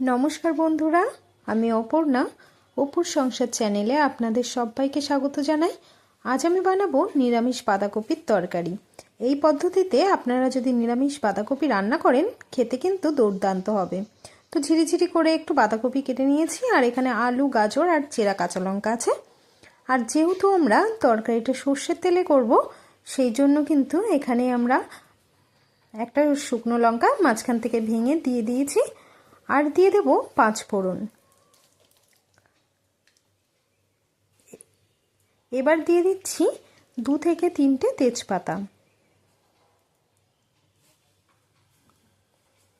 নমস্কার বন্ধুরা, আমি অপর্ণা, অপুর সংসার চ্যানেলে আপনাদের সবাইকে স্বাগত জানাই। আজ আমি বানাবো নিরামিষ বাঁধাকপির তরকারি। এই পদ্ধতিতে আপনারা যদি নিরামিষ বাঁধাকপি রান্না করেন, খেতে কিন্তু দুর্দান্ত হবে। তো ঝিরিঝিরি করে একটু বাঁধাকপি কেটে নিয়েছি, আর এখানে আলু, গাজর, আর চেরা কাঁচা লঙ্কা আছে। আর যেহেতু আমরা তরকারিটা সর্ষের তেলে করব, সেই জন্য কিন্তু এখানে আমরা একটা শুকনো লঙ্কা মাঝখান থেকে ভেঙে দিয়ে দিয়েছি। আর দিয়ে দেব পাঁচ ফোড়ন। এবার দিয়ে দিচ্ছি দু থেকে তিনটে তেজপাতা।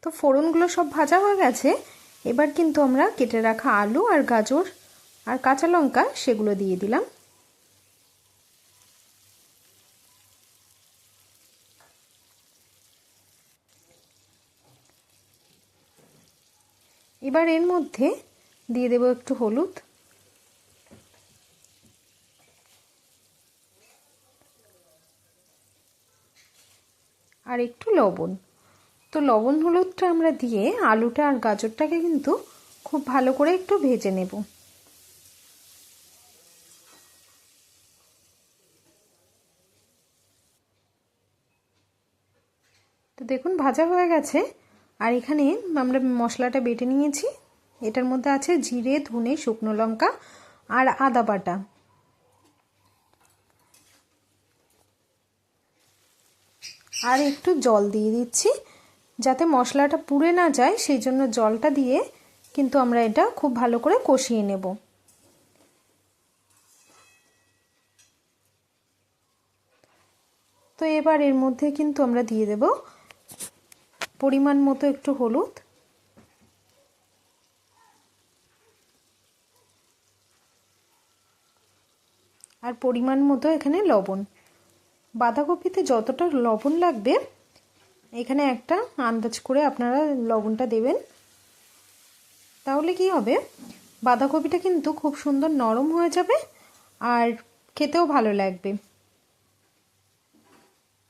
তো ফোড়নগুলো সব ভাজা হয়ে গেছে, এবার কিন্তু আমরা কেটে রাখা আলু আর গাজর আর কাঁচা লঙ্কা সেগুলো দিয়ে দিলাম। এবার এর মধ্যে দিয়ে দেব একটু হলুদ। আর একটু লবণ। তো লবণ হলুদটা আমরা দিয়ে আলুটা আর গাজরটাকে কিন্তু খুব ভালো করে একটু ভেজে নেব। তো দেখুন, ভাজা হয়ে গেছে। আর এখানে আমরা মশলাটা বেটে নিয়েছি। এটার মধ্যে আছে জিরে, ধনে, শুকনো লঙ্কা আর আদা বাটা। আর একটু জল দিয়ে দিচ্ছি যাতে মশলাটা পুড়ে না যায়, সেই জন্য জলটা দিয়ে কিন্তু আমরা এটা খুব ভালো করে কষিয়ে নেব। তো এবার এর মধ্যে কিন্তু আমরা দিয়ে দেব পরিমাণ মতো একটু হলুদ। আর পরিমাণ মতো এখানে লবণ। বাঁধাকপিতে যতটা লবণ লাগবে, এখানে একটা আন্দাজ করে আপনারা লবণটা দেবেন। তাহলে কি হবে? বাঁধাকপিটা কিন্তু খুব সুন্দর নরম হয়ে যাবে আর খেতেও ভালো লাগবে।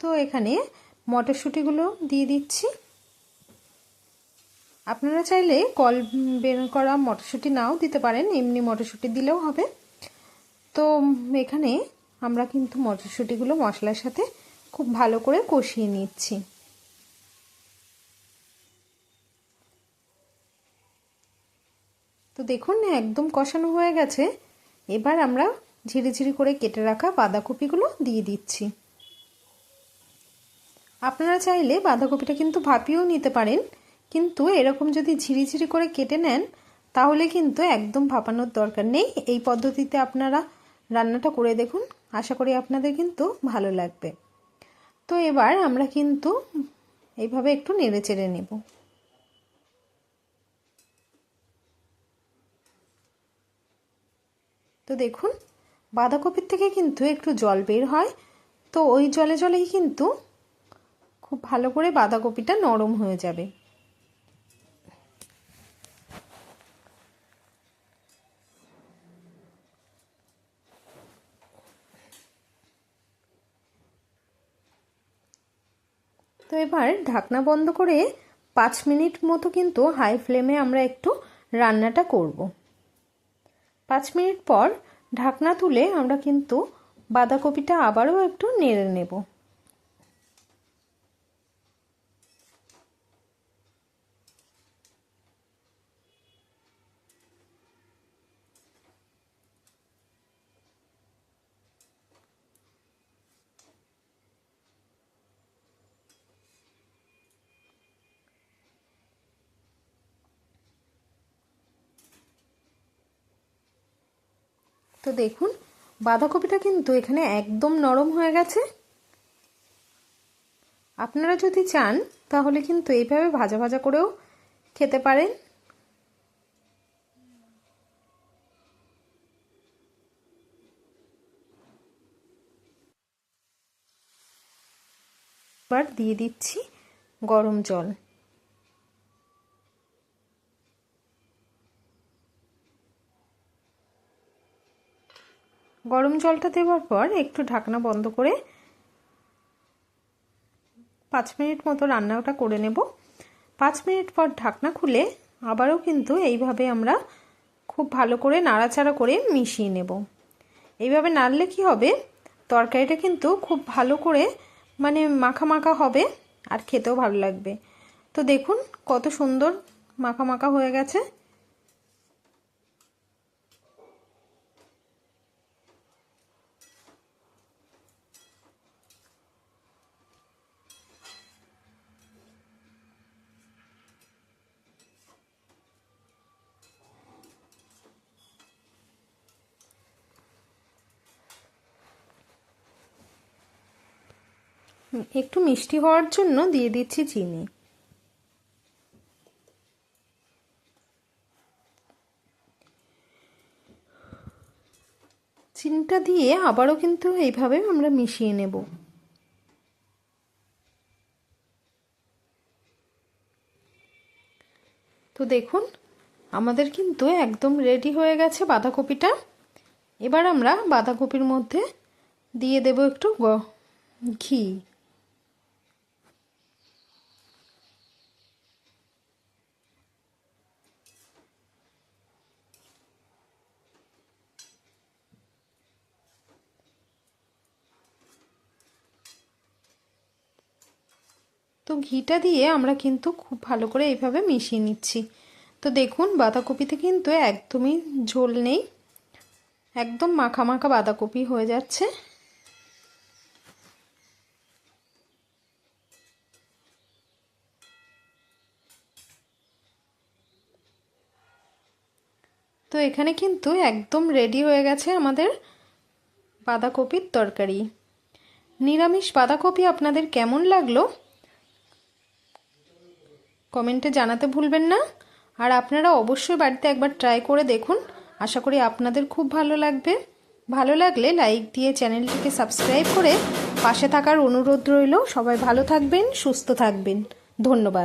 তো এখানে মটরশুঁটিগুলো দিয়ে দিচ্ছি। আপনারা চাইলে কল বের করা মটরশুঁটি নাও দিতে পারেন, এমনি মটরশুঁটি দিলেও হবে। তো এখানে আমরা কিন্তু মটরশুঁটিগুলো মশলার সাথে খুব ভালো করে কষিয়ে নিচ্ছি। তো দেখুন, একদম কষানো হয়ে গেছে। এবার আমরা ঝিরিঝিরি করে কেটে রাখা বাঁধাকপিগুলো দিয়ে দিচ্ছি। আপনারা চাইলে বাঁধাকপিটা কিন্তু ভাপিয়েও নিতে পারেন। কিন্তু এরকম যদি ঝিরিঝিরি করে কেটে নেন, তাহলে কিন্তু একদম ভাপানোর দরকার নেই। এই পদ্ধতিতে আপনারা রান্নাটা করে দেখুন। আশা করি আপনাদের কিন্তু ভালো লাগবে। তো এবার আমরা কিন্তু এইভাবে একটু নেড়ে চেড়ে নেব। তো দেখুন, বাঁধাকপির থেকে কিন্তু একটু জল বের হয়। তো ওই জলে জলেই কিন্তু খুব ভালো করে বাঁধাকপিটা নরম হয়ে যাবে। তো এবার ঢাকনা বন্ধ করে পাঁচ মিনিট মতো কিন্তু হাই ফ্লেমে আমরা একটু রান্নাটা করব। পাঁচ মিনিট পর ঢাকনা তুলে আমরা কিন্তু বাঁধাকপিটা আবারও একটু নেড়ে নেব। তো দেখুন, বাঁধাকপিটা কিন্তু এখানে একদম নরম হয়ে গেছে। আপনারা যদি চান, তাহলে কিন্তু এইভাবে ভাজা ভাজা করেও খেতে পারেন। এবার দিয়ে দিচ্ছি গরম জল। গরম জলটা দেওয়ার পর একটু ঢাকনা বন্ধ করে পাঁচ মিনিট মতো রান্নাটা করে নেব। পাঁচ মিনিট পর ঢাকনা খুলে আবারও কিন্তু এইভাবে আমরা খুব ভালো করে নাড়াচাড়া করে মিশিয়ে নেব। এইভাবে নাড়লে কি হবে? তরকারিটা কিন্তু খুব ভালো করে মানে মাখা মাখা হবে আর খেতেও ভালো লাগবে। তো দেখুন কত সুন্দর মাখা মাখা হয়ে গেছে। একটু মিষ্টি হওয়ার জন্য দিয়ে দিচ্ছি চিনি। চিনিটা দিয়ে আবারও কিন্তু এইভাবে আমরা মিশিয়ে নেব। তো দেখুন, আমাদের কিন্তু একদম রেডি হয়ে গেছে বাঁধাকপিটা। এবার আমরা বাঁধাকপির মধ্যে দিয়ে দেব একটু ঘি। তো ঘিটা দিয়ে আমরা কিন্তু খুব ভালো করে এইভাবে মিশিয়ে নিচ্ছি। তো দেখুন, বাঁধাকপিতে কিন্তু একদমই ঝোল নেই। একদম মাখা মাখা বাঁধাকপি হয়ে যাচ্ছে। তো এখানে কিন্তু একদম রেডি হয়ে গেছে আমাদের বাঁধাকপির তরকারি। নিরামিষ বাঁধাকপি আপনাদের কেমন লাগল? কমেন্টে জানাতে ভুলবেন না। আর আপনারা অবশ্যই বাড়িতে একবার ট্রাই করে দেখুন। আশা করি আপনাদের খুব ভালো লাগবে। ভালো লাগলে লাইক দিয়ে চ্যানেলটিকে সাবস্ক্রাইব করে পাশে থাকার অনুরোধ রইল। সবাই ভালো থাকবেন, সুস্থ থাকবেন। ধন্যবাদ।